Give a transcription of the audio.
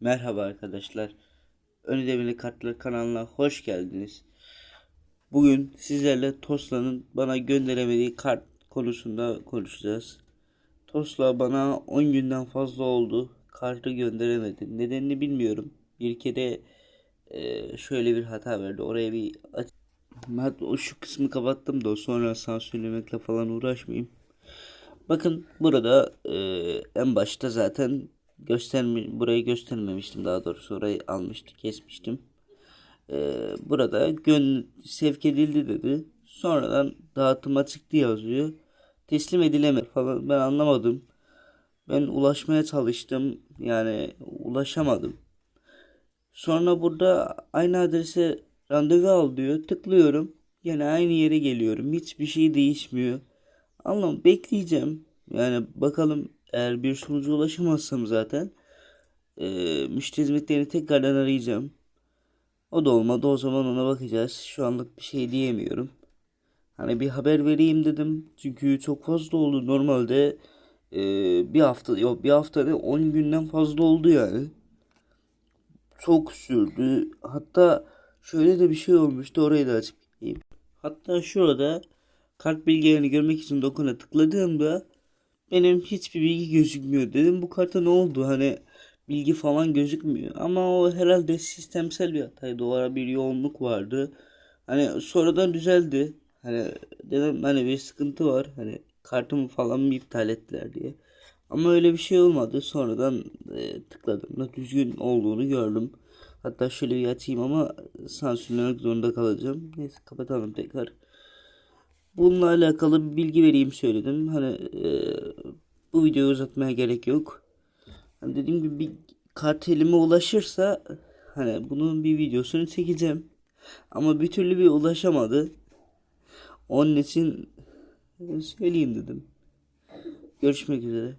Merhaba arkadaşlar. Önüdemili Kartlar kanalına hoş geldiniz. Bugün sizlerle Tosla'nın bana gönderemediği kart konusunda konuşacağız. Tosla bana 10 günden fazla oldu. Kartı gönderemedi. Nedenini bilmiyorum. Bir kere e, şöyle bir hata verdi. Oraya bir aç- ben şu kısmı kapattım da sonra sansürlemekle falan uğraşmayayım. Bakın burada e, en başta zaten gösterme burayı göstermemiştim daha doğrusu orayı almıştı kesmiştim. E, burada gön sevk edildi dedi. Sonradan dağıtıma çıktı yazıyor. Teslim edilemedi falan ben anlamadım. Ben ulaşmaya çalıştım yani ulaşamadım. Sonra burada aynı adrese randevu al diyor. Tıklıyorum. Yine aynı yere geliyorum. Hiçbir şey değişmiyor. Anlam bekleyeceğim. Yani bakalım eğer bir sonuca ulaşamazsam zaten eee müşteri hizmetlerini tekrardan arayacağım. O da olmadı o zaman ona bakacağız. Şu anlık bir şey diyemiyorum. Hani bir haber vereyim dedim. Çünkü çok fazla oldu. Normalde eee, bir hafta yok bir hafta ne 10 günden fazla oldu yani. Çok sürdü. Hatta şöyle de bir şey olmuştu. Orayı da açıklayayım. Hatta şurada kart bilgilerini görmek için dokuna tıkladığımda benim hiçbir bilgi gözükmüyor. Dedim bu karta ne oldu? Hani bilgi falan gözükmüyor. Ama o herhalde sistemsel bir hataydı. O ara bir yoğunluk vardı. Hani sonradan düzeldi. Hani dedim hani bir sıkıntı var. Hani kartımı falan mı iptal ettiler diye. Ama öyle bir şey olmadı. Sonradan e, tıkladığımda düzgün olduğunu gördüm. Hatta şöyle bir açayım ama sansürlemek zorunda kalacağım. Neyse kapatalım tekrar. Bununla alakalı bir bilgi vereyim söyledim. Hani e, bu videoyu uzatmaya gerek yok. Hani dediğim gibi bir kart elime ulaşırsa hani bunun bir videosunu çekeceğim. Ama bir türlü bir ulaşamadı. Onun için söyleyeyim dedim. Görüşmek üzere.